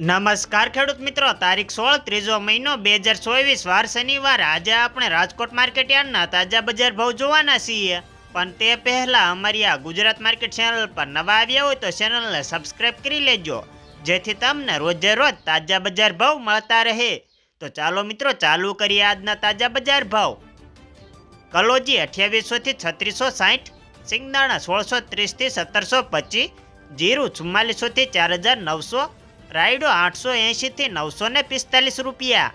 નમસ્કાર ખેડૂત મિત્રો, તારીખ સોળ ત્રીજો મહિનો બે હજાર ચોવીસ, વાર શનિવાર. આજે આપણે રાજકોટ માર્કેટ યાર્ડના તાજા બજાર ભાવ જોવાના છીએ. પણ તે પહેલા અમારી આ ગુજરાત માર્કેટ ચેનલ પર નવા આવ્યા હોય તો ચેનલને સબસ્ક્રાઈબ કરી લેજો. જેથી તમને રોજે રોજ તાજા બજાર ભાવ મળતા રહે. તો ચાલો મિત્રો, ચાલુ કરીએ આજના તાજા બજાર ભાવ. કલોજી અઠ્યાવીસોથી છત્રીસો સાઠ, સિંગદાણા સોળસો ત્રીસથી સત્તરસો પચીસ, જીરું ચુમ્માલીસોથી ચાર હજાર નવસો રાયડો આઠસો એંશીથી નવસો ને પિસ્તાલીસ રૂપિયા.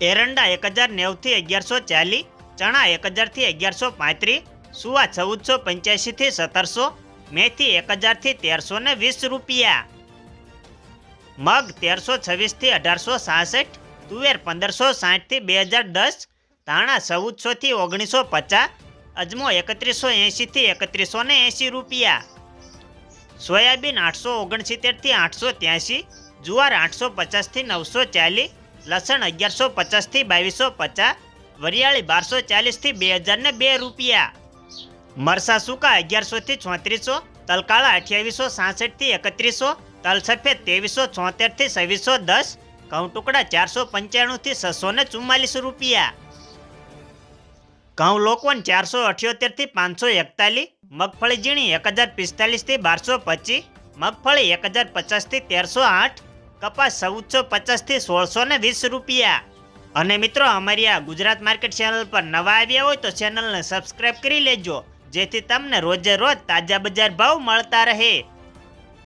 એરંડા એક હજાર નેવથી અગિયારસો ચાલીસ, ચણા એક હજારથી અગિયારસો પાંત્રીસ, સુવા ચૌદસો પંચ્યાસીથી સત્તરસો, મેથી એક હજારથી તેરસો ને વીસ રૂપિયા. મગ તેરસો છવ્વીસથી અઢારસો સાસઠ, તુવેર પંદરસો સાઠથી બે હજાર દસ, ધાણા ચૌદસોથી ઓગણીસો પચાસ, અજમો એકત્રીસો એંશીથી એકત્રીસો ને એંશી રૂપિયા. સોયાબીન આઠસો ઓગણસિત્તેરથી આઠસો ત્યાંસી જુવાર આઠસો પચાસથી નવસો ચાલીસ, લસણ અગિયારસો પચાસથી બાવીસો પચાસ, વરિયાળી બારસો ચાલીસથી બે હજારને બે રૂપિયા. મરસા સૂકા અગિયારસોથી ચોત્રીસો, તલકાળા અઠ્યાવીસો સાસઠથી એકત્રીસો તલ સફેદ ત્રેવીસો છોતેરથી છવ્વીસો દસ, ઘઉં ટુકડા ચારસો પંચાણુંથી છસો ને ચુમ્માલીસ રૂપિયા. ઘઉં લોકવન ચારસો અઠ્યોતેરથી પાંચસો એકતાલીસ મગફળી ઝીણી એક હજાર પિસ્તાલીસથી બારસો પચીસ, મગફળી એક હજાર પચાસથી તેરસો આઠ, કપાસ ચૌદસો પચાસથી સોળસો ને વીસ રૂપિયા. અને મિત્રો, અમારી આ ગુજરાત માર્કેટ ચેનલ પર નવા આવ્યા હોય તો ચેનલને સબસ્ક્રાઇબ કરી લેજો, જેથી તમને રોજે રોજ તાજા બજાર ભાવ મળતા રહે.